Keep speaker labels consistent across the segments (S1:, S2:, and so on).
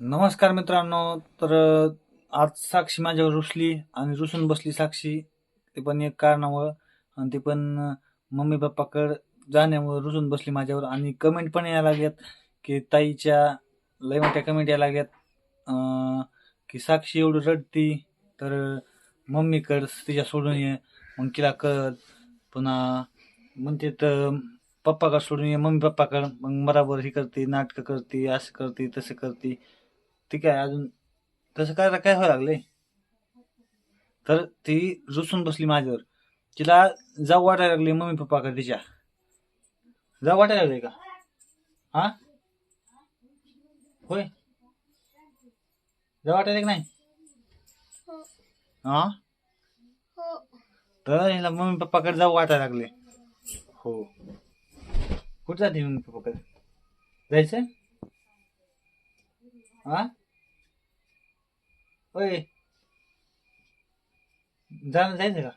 S1: नमस्कार मित्रांनो. तर आज साक्षी माझ्यावर रुसली आणि रुसून बसली साक्षी. ते पण एक कारणामुळं आणि ते पण मम्मी पप्पाकडं जाण्यामुळं रुसून बसली माझ्यावर आणि कमेंट पण यायला लागल्यात की ताईच्या लय मोठ्या कमेंट यायला लागल्यात की साक्षी एवढं रडती तर मम्मीकडं तिच्या सोडून ये मग तिला कर पुन्हा म्हणते तर पप्पाकडं सोडून ये मम्मी पप्पाकडं मग बराबर ही करते नाटकं करते असं करते तसं करते. ठीक आहे अजून तसं करायला काय व्हायला लागले तर ती रुसून बसली माझ्यावर. तिला जाऊ वाटायला लागली मम्मी पप्पाकडे तिच्या. जाऊ वाटायला लागले का? हा? होय. जाऊ वाटायला की नाही? हा. तर हिला मम्मी पप्पाकडे जाऊ वाटायला लागले हो. कुठं जाते मम्मी पप्पाकडे जायचं हा? होय जाणं जायचं का?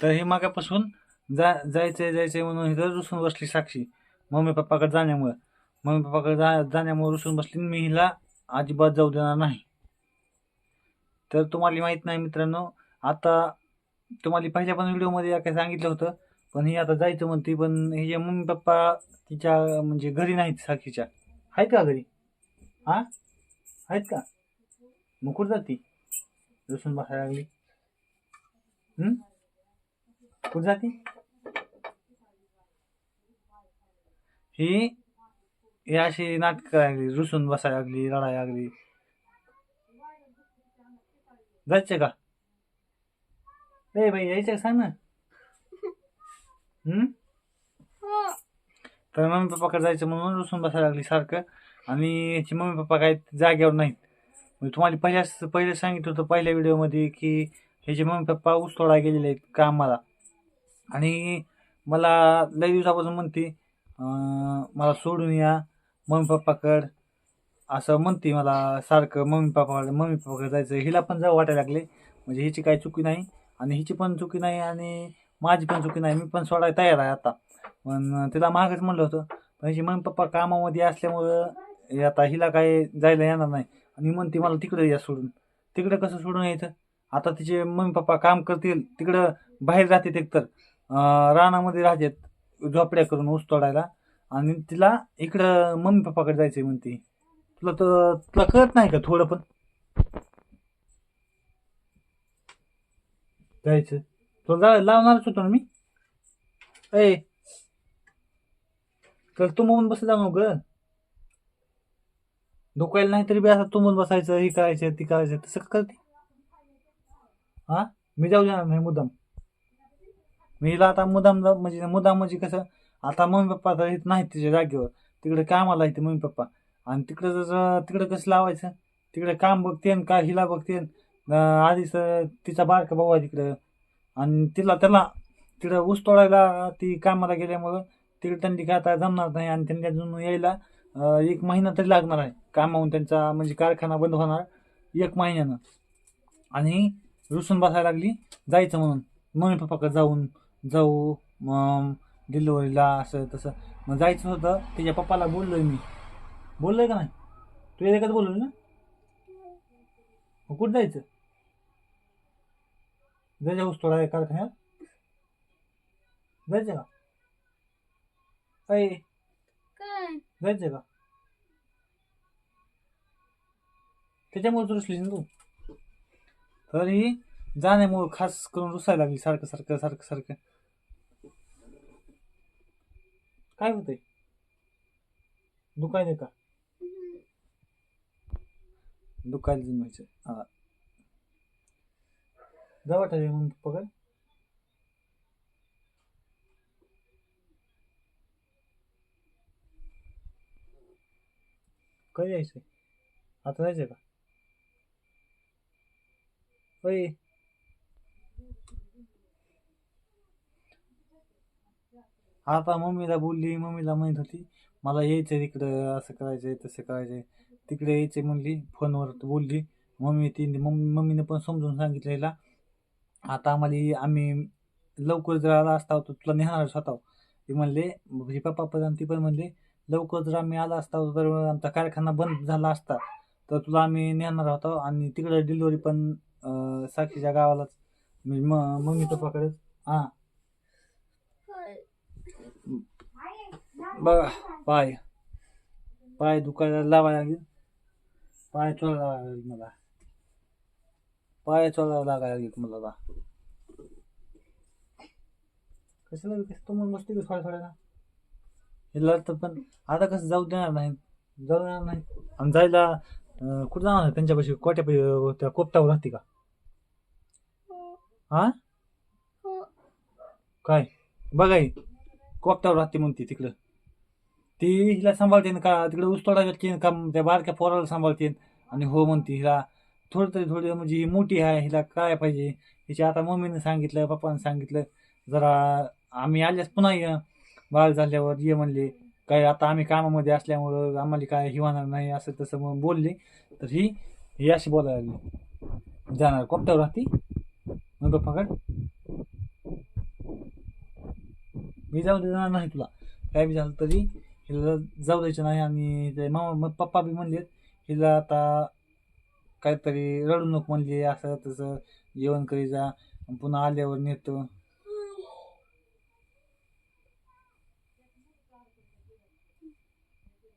S1: तर हे मागापासून जा जायचंय जायचंय म्हणून इथं रुसून बसली साक्षी. मम्मी पप्पाकडे जाण्यामुळं. मम्मी पप्पाकडे जा जाण्यामुळे रुसून बसली आणि मी हिला अजिबात जाऊ देणार नाही. तर तुम्हाला माहीत नाही मित्रांनो आता तुम्हाला पहिल्या पण व्हिडिओमध्ये काय सांगितलं होतं पण ही आता जायचं म्हणते पण हिचे मम्मी पप्पा तिच्या म्हणजे घरी नाहीत साक्षीच्या. आहेत का घरी? हा आहेत का? मग जाती रुसून बसायला लागली कुठ कुठं जाती ही ही अशी नाटक लागली. रुसून बसायला लागली रडायला लागली. जायचे का? रे बाई यायचे सांग ना. हम्म तर मम्मी पप्पाकडे जायचं म्हणून रुसून बसायला लागली सारखं. आणि याची मम्मी पप्पा काय जागेवर नाहीत. म्हणजे तुम्हाला पहिल्या पहिले सांगितलं होतं पहिल्या व्हिडिओमध्ये की ह्याचे मम्मी पप्पा ऊस तोडा गेलेले आहेत कामाला. आणि मला लई दिवसापासून म्हणते मला सोडून या मम्मी पप्पाकडं. असं म्हणते मला सारखं मम्मी पप्पाकडे मम्मी पप्पाकडे जायचं. हिला पण जाऊ वाटायला लागले. म्हणजे हिची काही चुकी नाही आणि हिची पण चुकी नाही आणि माझी पण चुकी नाही. मी पण सोडायला तयार आहे आता. पण तिला मागच म्हणलं होतं पण हिची मम्मी पप्पा कामामध्ये असल्यामुळं आता हिला काय जायला येणार नाही. आणि म्हणते मला तिकडे या सोडून. तिकडे कसं सोडून यायचं? आता तिचे मम्मी पप्पा काम करतील तिकडं बाहेर राहतात एकतर. रानामध्ये राहतात झोपड्या करून ऊस तोडायला. आणि तिला इकडं मम्मी पप्पाकडे जायचंय म्हणते. तुला तर तुला कळत नाही का थोडं पण? जायचं. तुला जा लावणारच होतो ना मी? ए! तर तू मग बस जाऊ ग. डोकायला नाही तरी बी असं तुंबून बसायचं हे करायचं ती करायचं तसं का करते? हा? मी जाऊ देणार नाही मुद्दाम. मी हिला आता मुद्दाम जाऊ म्हणजे मुद्दाम म्हणजे कसं आता मम्मी पप्पा तर इथं नाहीत तिच्या जागेवर. तिकडे कामाला येते मम्मी पप्पा. आणि तिकडे जर तिकडे कसं लावायचं? तिकडे काम बघतेन का हिला बघतेन आधीच तिचा बारका भाऊ आहे तिकडं. आणि तिला त्याला तिकडं ऊस तोडायला ती कामाला गेल्यामुळं तिकडे त्यांनी काय आता जमणार नाही आणि त्यांनी अजून यायला एक महिना तरी लागणार आहे. कामाहून त्यांचा म्हणजे कारखाना बंद होणार एक महिन्यानं. आणि रुसून बसायला लागली जायचं म्हणून. मम्मी पप्पाकडे जाऊन जाऊ मग डिलिव्हरीला असं तसं. मग जायचं होतं त्याच्या पप्पाला बोललोय मी. बोललोय का नाही? तू एकच बोललो ना? मग कुठं जायचं? जायच्या ऊस आहे कारखान्यात. जायचं का? अय.
S2: काय?
S1: जायचं का? त्याच्यामुळे रुसली ना तू. तरी जाण्यामुळे खास करून रुसायला लागली सारखं सारखं सारखं सारखं. काय होतंय? दुखायले का? दुखायला जन्मायचं हा. जा वाटायला मग पकड. कधी यायचंय? आता जायचं का? होय. आता मम्मीला बोलली मम्मीला म्हणत होती मला यायचं तिकडं असं करायचंय तसं करायचंय. तिकडे यायचे म्हणली फोनवर बोलली मम्मी ती मम्मी मम्मीने पण समजून सांगितलं आता आम्हाला आम्ही लवकर जर आला असता तर तुला नेणारच स्वतः ते म्हणले म्हणजे पप्पा पण ती पण म्हणले लवकर जर आम्ही आला असता तर आमचा कारखाना बंद झाला असता तर तुला आम्ही नेणार होतो आणि तिकडे डिलिव्हरी पण साक्षीच्या गावालाच. म्हणजे म मम्मी पप्पाकडेच हां. बघा पाय. पाय दुखायला लावायला लागेल. पाय चोळायला लागेल मला. पाय चोळायला लागायला लागेल मला कशाला कसं तुम्हाला मस्ती थोड्या थोड्या हिला तर पण आता कसं जाऊ देणार नाही. जाऊ देणार नाही. आणि जायला अं, कुठं जाणार त्यांच्यापाशी? कोट्या त्या कोपटावर राहते का? हा काय? बघाय कोपटावर राहते म्हणते तिकडं. ती हिला सांभाळते ना का तिकडे ऊसतोडा करते का त्या बारक्या पोराला सांभाळते आणि हो म्हणते हिला. थोडं तरी थोडी म्हणजे ही मोठी आहे हिला काय पाहिजे? हिची आता मम्मीने सांगितलं पप्पाने सांगितलं. जरा आम्ही आल्यास पुन्हा ये. बाळ झाल्यावर ये म्हणले काय आता आम्ही कामामध्ये असल्यामुळं आम्हाला काय हिवाणार नाही असं तसं मग बोलले. तर ही ही अशी बोलायला लागली जाणार. कोपट्यावर राहती? मग पकड. मी जाऊ देणार नाही तुला. काय बी झालं तरी हिला जाऊ द्यायचं नाही आणि ते मामा मग पप्पा बी म्हणलेत हिला आता काहीतरी रडू नको म्हणले असं तसं. जेवण करी जा. पुन्हा आल्यावर नेतो.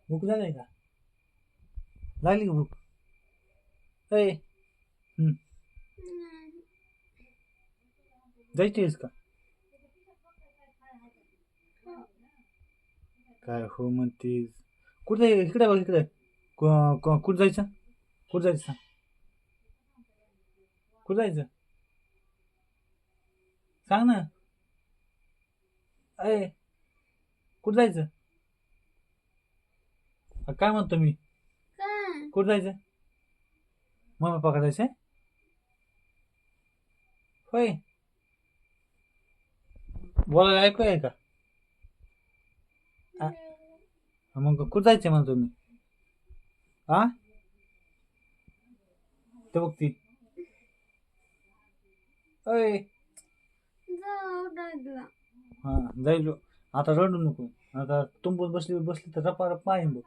S1: भूक झाली का? लागली का भूक अय जायचीस का? काय हो म्हणतीस कुठं जाय इकडे बघ इकडे. कुठं जायचं? कुठं जायचं? सांग कुठं जायचं? सांग ना. अय कुठं जायचं? काय म्हणतो मी? कुठं जायचं मम्मी पप्पा जायचं होय. बोलायला ऐकू आहे का? मग कुठं जायचं म्हणतो मी? हा ते बघ ती. अय हा जाईल आता रडू नको. आता तुंबून बसली बसली तर रपा रप्पा आहे बघ.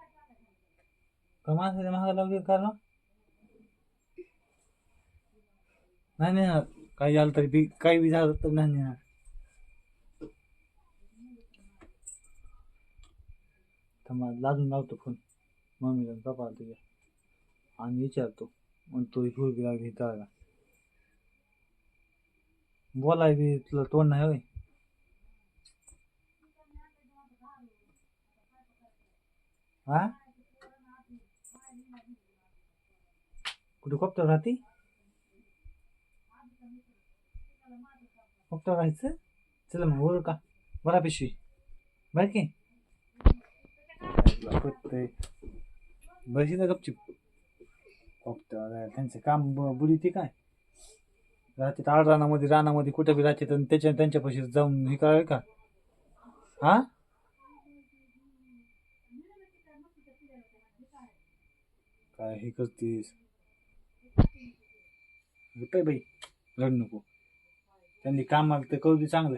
S1: का माणसाच्या महागा लावली का ना नाही नाही काही झालं तरी बी काही बी झालं तर नाही नेणार थांबा लाजून लावतो फोन. मम्मीला आणि पप्पाला तुझ्या आणि विचारतो. मग तो भूक घेता का बोलाय बी तुला तोंड नाही होय. हा? कुठे कोपत्यावर राहते? कोपत्यावर राहायचं? चला मग ओळख का? बरा पिशवी. बाय की? बशी ना गपचिप. कोपत्यावर त्यांचं काम ब- बुडी ती काय? राहते आड रानामध्ये रानामध्ये कुठे बी राहते तर त्याच्या त्यांच्यापाशी जाऊन हे करावे का? हा? काय हे करतीस? रुपये बाई. रड नको. त्यांनी काम मागतं करू दे चांगलं.